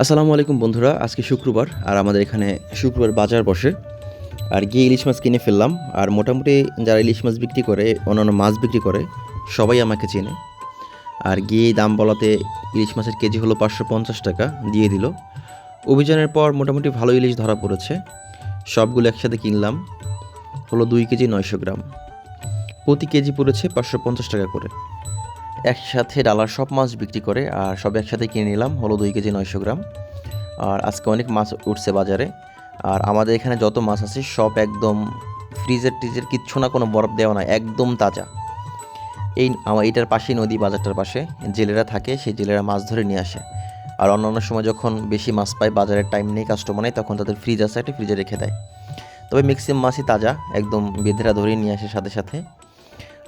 আসসালামু আলাইকুম বন্ধুরা, আজকে শুক্রবার, আর আমাদের এখানে শুক্রবার বাজার বসে। আর গিয়ে ইলিশ মাছ কিনে ফেললাম, আর মোটামুটি যারা ইলিশ মাছ বিক্রি করে, অন্যান্য মাছ বিক্রি করে, সবাই আমাকে চেনে। আর গিয়ে দাম বলাতে ইলিশ মাছের কেজি হলো পাঁচশো পঞ্চাশ টাকা দিয়ে দিল। অভিযানের পর মোটামুটি ভালো ইলিশ ধরা পড়েছে। সবগুলো একসাথে কিনলাম, হলো দুই কেজি নয়শো গ্রাম। প্রতি কেজি পড়েছে পাঁচশো পঞ্চাশ টাকা করে। একসাথে ডালার সব মাছ বিক্রি করে আর সব একসাথে কিনে নিলাম, হলো দুই কেজি নয়শো গ্রাম। আর আজকে অনেক মাছ উঠছে বাজারে। আর আমাদের এখানে যত মাছ আছে সব একদম ফ্রিজের টিজের কিচ্ছু না, কোনো বরফ দেওয়া না একদম তাজা। এই আমার এটার পাশেই নদী, বাজারটার পাশে জেলেরা থাকে, সেই জেলেরা মাছ ধরে নিয়ে আসে। আর অন্যান্য সময় যখন বেশি মাছ পায়, বাজারের টাইম নেই কাস্টমার নেই, তখন তাদের ফ্রিজ আছে, একটা ফ্রিজে রেখে দেয়। তবে ম্যাক্সিমাম মাছই তাজা, একদম বেঁধেরা ধরেই নিয়ে আসে সাথে সাথে।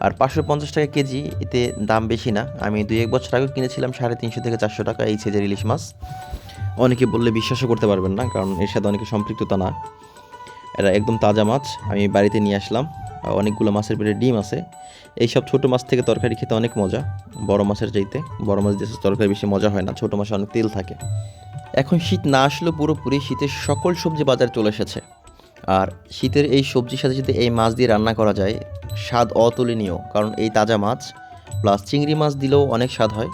আর পাঁচশো পঞ্চাশ টাকা কেজি, এতে দাম বেশি না। আমি দুই এক বছর আগে কিনেছিলাম সাড়ে তিনশো থেকে চারশো টাকা এই সেজের ইলিশ মাছ। অনেকে বললে বিশ্বাসও করতে পারবেন না, কারণ এর সাথে অনেকে সম্পৃক্ততা না। এটা একদম তাজা মাছ, আমি বাড়িতে নিয়ে আসলাম। অনেকগুলো মাছের পেটে ডিম আছে। এই সব ছোটো মাছ থেকে তরকারি খেতে অনেক মজা, বড় মাছের চাইতে। বড় মাছ দিয়ে তরকারি বেশি মজা হয় না, ছোটো মাছে অনেক তেল থাকে। এখন শীত না আসলেও পুরোপুরি শীতের সকল সবজি বাজারে চলে এসেছে। আর শীতের এই সবজির সাথে যদি এই মাছ দিয়ে রান্না করা যায় স্বাদ অতুলনীয়, কারণ এই তাজা মাছ প্লাস চিংড়ি মাছ দিলেও অনেক স্বাদ হয়,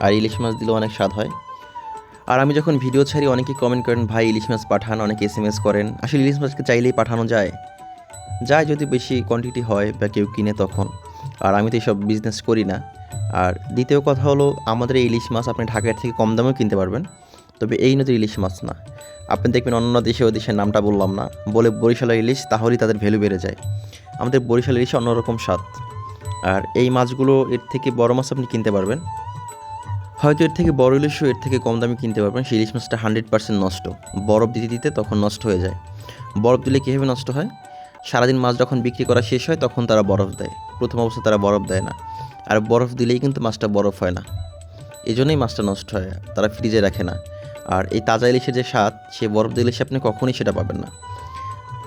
আর ইলিশ মাছ দিলেও অনেক স্বাদ হয়। আর আমি যখন ভিডিও ছাড়ি অনেকে কমেন্ট করেন, ভাই, ইলিশ মাছ পাঠান। অনেকে এস এম এস করেন। আসলে ইলিশ মাছকে চাইলেই পাঠানো যায়। যায় যদি বেশি কোয়ান্টিটি হয় বা কেউ কিনে তখন। আর আমি তো এইসব বিজনেস করি না। আর দ্বিতীয় কথা হলো, আমাদের এই ইলিশ মাছ আপনি ঢাকার থেকে কম দামেও কিনতে পারবেন। তবে এই নদীর ইলিশ মাছ না। আপনি দেখবেন অন্য দেশে ও দেশের নামটা বললাম না। বলে বরিশালের ইলিশ, তাহলেই তাদের ভ্যালু বেড়ে যায়। আমাদের বরিশালের ইলিশ অন্যরকম স্বাদ। আর এই মাছগুলো এর থেকে বড় মাছ আপনি কিনতে পারবেন। হয়তো এর থেকে বড় ইলিশও এর থেকে কম দামে কিনতে পারবেন। সেই ইলিশ মাছটা হান্ড্রেড পার্সেন্ট নষ্ট। বরফ দিতে দিতে তখন নষ্ট হয়ে যায়। বরফ দিলে কীভাবে নষ্ট হয়? সারাদিন মাছ যখন বিক্রি করা শেষ হয়, তখন তারা বরফ দেয়। প্রথম অবস্থায় তারা বরফ দেয় না। আর বরফ দিলেই কিন্তু মাছটা বরফ হয় না। এই জন্যই মাছটা নষ্ট হয়। তারা ফ্রিজে রাখে না। আর এই তাজা ইলিশের যে স্বাদ, সে বরফ দিলে সে আপনি কখনই সেটা পাবেন না।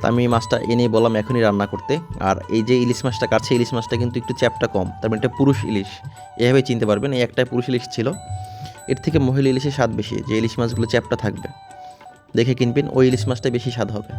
তা আমি মাছটা এনে বললাম এখনই রান্না করতে। আর এই যে ইলিশ মাছটা কাটছে, ইলিশ মাছটা কিন্তু একটু চ্যাপটা কম। তার মানে এটা পুরুষ ইলিশ। এভাবে চিনতে পারবেন, এই একটাই পুরুষ ইলিশ ছিল। এর থেকে মহিলা ইলিশের স্বাদ বেশি, যে ইলিশ মাছগুলো চ্যাপটা থাকবে। দেখে কিনবেন, ওই ইলিশ মাছটা বেশি স্বাদ হবে।